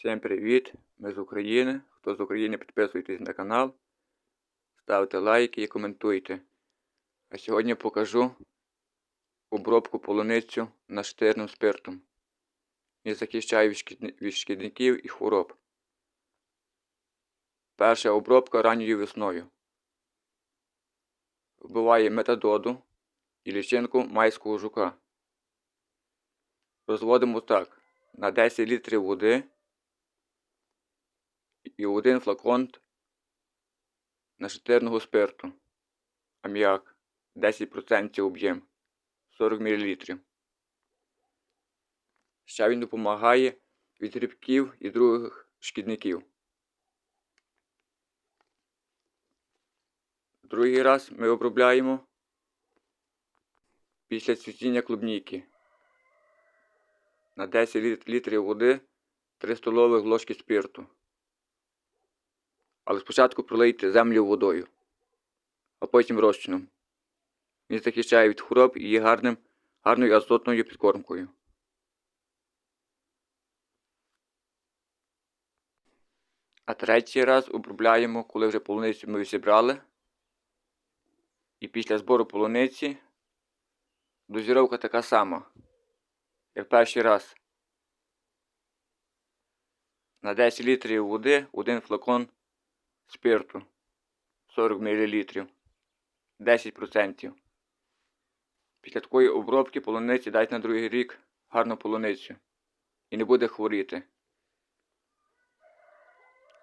Всім привіт! Ми з України. Хто з України, підписуйтесь на канал, ставте лайки і коментуйте. А сьогодні покажу обробку полуницю наштирним спиртом. Він захищає від від шкідників і хвороб. Перша обробка ранньою весною. Вбиває метадоду і лічинку майського жука. Розводимо так. На 10 літрів води і один флакон нашатирного спирту. Аміак 10% об'єм 40 мл. Ще він допомагає від грибків і других шкідників. Другий раз ми обробляємо після цвітіння клубніки. На 10 літрів води 3 столових ложки спирту. Але спочатку пролийте землю водою, а потім розчином. Він захищає від хвороб і є гарним, гарною азотною підкормкою. А третій раз обробляємо, коли вже полуницю ми зібрали. І після збору полуниці дозіровка така сама, як перший раз. На 10 літрів води один флакон спирту 40 мл. 10%. Після такої обробки полуниці дайте на другий рік гарну полуницю. І не буде хворіти.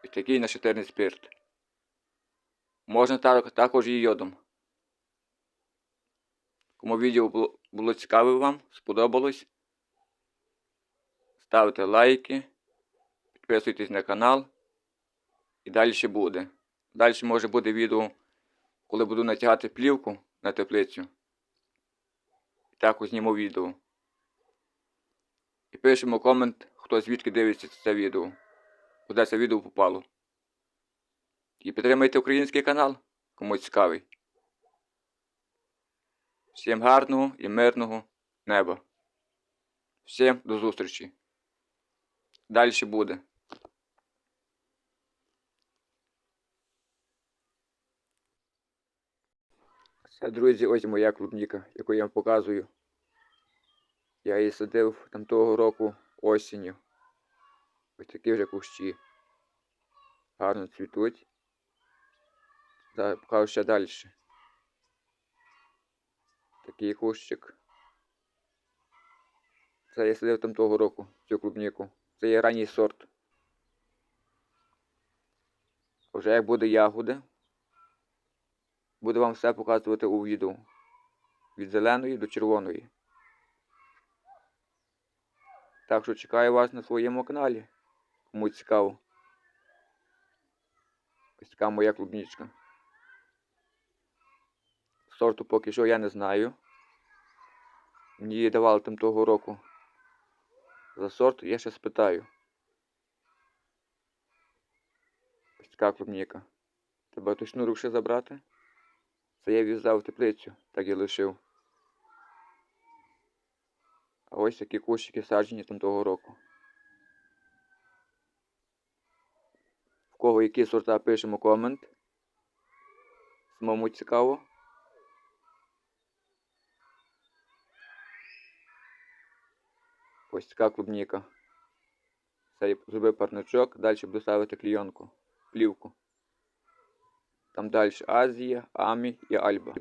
Ось такий нашатирний спирт. Можна також і йодом. Кому відео було цікаве вам, сподобалось, ставте лайки, підписуйтесь на канал. І далі буде. Далі може буде відео, коли буду натягати плівку на теплицю. І також зніму відео. І пишемо комент, хто звідки дивиться це відео. Куди це відео попало. І підтримайте український канал, кому цікавий. Всім гарного і мирного неба. Всім до зустрічі. Далі буде. Це, друзі, ось моя клубніка, яку я вам показую. Я її садив там того року осінню. Ось такі вже кущі. Гарно цвітуть. Зараз покажу ще далі. Такий кущик. Це я садив там того року, цю клубніку. Це є ранній сорт. Вже як буде ягоди, Буду вам все показувати у відео. Від зеленої до червоної. Так що чекаю вас на своєму каналі. Кому цікаво. Ось така моя клубничка. Сорту поки що я не знаю. Мені її давали там того року. За сорт я ще спитаю. Ось така клубніка. Треба той шнурок ще забрати. Це я в'язав в теплицю, так і лишив. А ось такі кущики саджені там того року. В кого які сорта пишемо комент. Самому цікаво. Ось така клубніка. Це зробив парничок, далі буду ставити клійонку, плівку. Там далі Азія, Амі і Альба.